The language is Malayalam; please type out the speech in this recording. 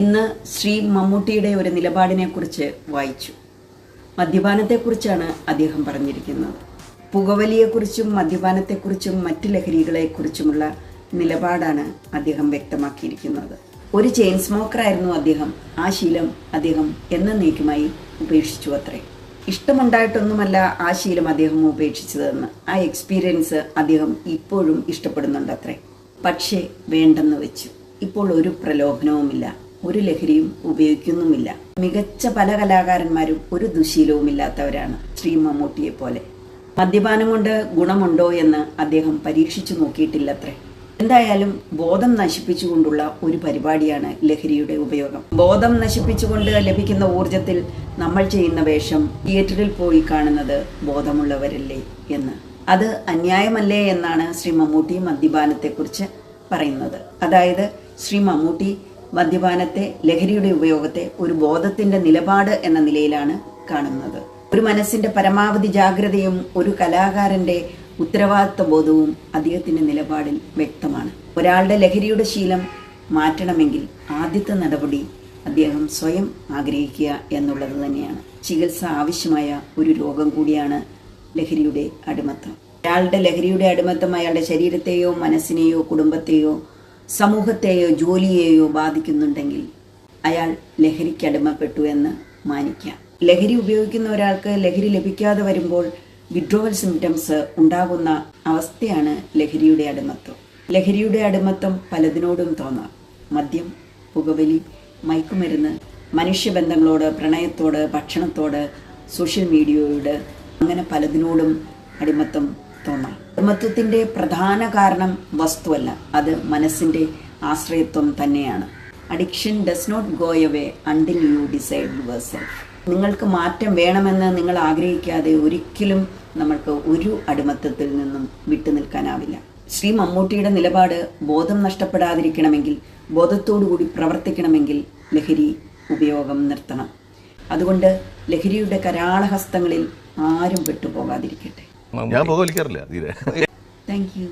ഇന്ന് ശ്രീ മമ്മൂട്ടിയുടെ ഒരു നിലപാടിനെക്കുറിച്ച് വായിച്ചു. മദ്യപാനത്തെക്കുറിച്ചാണ് അദ്ദേഹം പറഞ്ഞിരിക്കുന്നത്. പുകവലിയെക്കുറിച്ചും മദ്യപാനത്തെക്കുറിച്ചും മറ്റ് ലഹരികളെക്കുറിച്ചുമുള്ള നിലപാടാണ് അദ്ദേഹം വ്യക്തമാക്കിയിരിക്കുന്നത്. ഒരു ചെയിൻ സ്മോക്കറായിരുന്നു അദ്ദേഹം. ആ ശീലം അദ്ദേഹം എന്നേക്കുമായി ഉപേക്ഷിച്ചു അത്രേ. ഇഷ്ടമുണ്ടായിട്ടൊന്നുമല്ല ആ ശീലം അദ്ദേഹം ഉപേക്ഷിച്ചതെന്ന്. ആ എക്സ്പീരിയൻസ് അദ്ദേഹം ഇപ്പോഴും ഇഷ്ടപ്പെടുന്നുണ്ട് അത്രേ. പക്ഷേ വേണ്ടെന്ന് വെച്ചു. ഇപ്പോൾ ഒരു പ്രലോഭനവുമില്ല. ഒരു ലഹരിയും ഉപയോഗിക്കുന്നുമില്ല. മികച്ച പല കലാകാരന്മാരും ഒരു ദുശീലവുമില്ലാത്തവരാണ് ശ്രീ മമ്മൂട്ടിയെ പോലെ. മദ്യപാനം കൊണ്ട് ഗുണമുണ്ടോ എന്ന് അദ്ദേഹം പരീക്ഷിച്ചു നോക്കിയിട്ടില്ലത്രേ. എന്തായാലും ബോധം നശിപ്പിച്ചുകൊണ്ടുള്ള ഒരു പരിപാടിയാണ് ലഹരിയുടെ ഉപയോഗം. ബോധം നശിപ്പിച്ചുകൊണ്ട് ലഭിക്കുന്ന ഊർജത്തിൽ നമ്മൾ ചെയ്യുന്ന വേഷം തിയേറ്ററിൽ പോയി കാണുന്നത് ബോധമുള്ളവരല്ലേ എന്ന്. അത് അന്യായമല്ലേ എന്നാണ് ശ്രീ മമ്മൂട്ടി മദ്യപാനത്തെക്കുറിച്ച് പറയുന്നത്. അതായത് ശ്രീ മമ്മൂട്ടി മദ്യപാനത്തെ ലഹരിയുടെ ഉപയോഗത്തെ ഒരു ബോധത്തിന്റെ നിലപാട് എന്ന നിലയിലാണ് കാണുന്നത്. ഒരു മനസ്സിന്റെ പരമാവധി ജാഗ്രതയും ഒരു കലാകാരന്റെ ഉത്തരവാദിത്വ ബോധവും അദ്ദേഹത്തിന്റെ നിലപാടിൽ വ്യക്തമാണ്. ഒരാളുടെ ലഹരിയുടെ ശീലം മാറ്റണമെങ്കിൽ ആദ്യത്തെ നടപടി അദ്ദേഹം സ്വയം ആഗ്രഹിക്കുക എന്നുള്ളത് തന്നെയാണ്. ചികിത്സ ആവശ്യമായ ഒരു രോഗം കൂടിയാണ് ലഹരിയുടെ അടിമത്തം. ഒരാളുടെ ലഹരിയുടെ അടിമത്തം അയാളുടെ ശരീരത്തെയോ മനസ്സിനെയോ കുടുംബത്തെയോ സമൂഹത്തെയോ ജോലിയെയോ ബാധിക്കുന്നുണ്ടെങ്കിൽ അയാൾ ലഹരിക്ക് അടിമപ്പെട്ടു എന്ന് മാനിക്കാം. ലഹരി ഉപയോഗിക്കുന്ന ഒരാൾക്ക് ലഹരി ലഭിക്കാതെ വരുമ്പോൾ വിഡ്രോവൽ സിംറ്റംസ് ഉണ്ടാകുന്ന അവസ്ഥയാണ് ലഹരിയുടെ അടിമത്വം ലഹരിയുടെ അടിമത്വം പലതിനോടും തോന്നാം. മദ്യം പുകവലി മയക്കുമരുന്ന് മനുഷ്യബന്ധങ്ങളോട് പ്രണയത്തോട് ഭക്ഷണത്തോട് സോഷ്യൽ മീഡിയയോട് അങ്ങനെ പലതിനോടും അടിമത്തം തോന്നാം അടിമത്വത്തിന്റെ പ്രധാന കാരണം വസ്തുവല്ല. അത് മനസ്സിന്റെ ആശ്രയത്വം തന്നെയാണ്. Addiction does not go away until you decide your നിങ്ങൾക്ക് മാറ്റം വേണമെന്ന് നിങ്ങൾ ആഗ്രഹിക്കാതെ ഒരിക്കലും നമ്മൾക്ക് ഒരു അടിമത്തത്തിൽ നിന്നും വിട്ടു നിൽക്കാനാവില്ല. ശ്രീ മമ്മൂട്ടിയുടെ നിലപാട് ബോധം നഷ്ടപ്പെടാതിരിക്കണമെങ്കിൽ ബോധത്തോടുകൂടി പ്രവർത്തിക്കണമെങ്കിൽ ലഹരി ഉപയോഗം നിർത്തണം. അതുകൊണ്ട് ലഹരിയുടെ കരാളഹസ്തങ്ങളിൽ ആരും പെട്ടുപോകാതിരിക്കട്ടെ ഞാൻ പുക വിളിക്കാറില്ല തീരെ. Thank you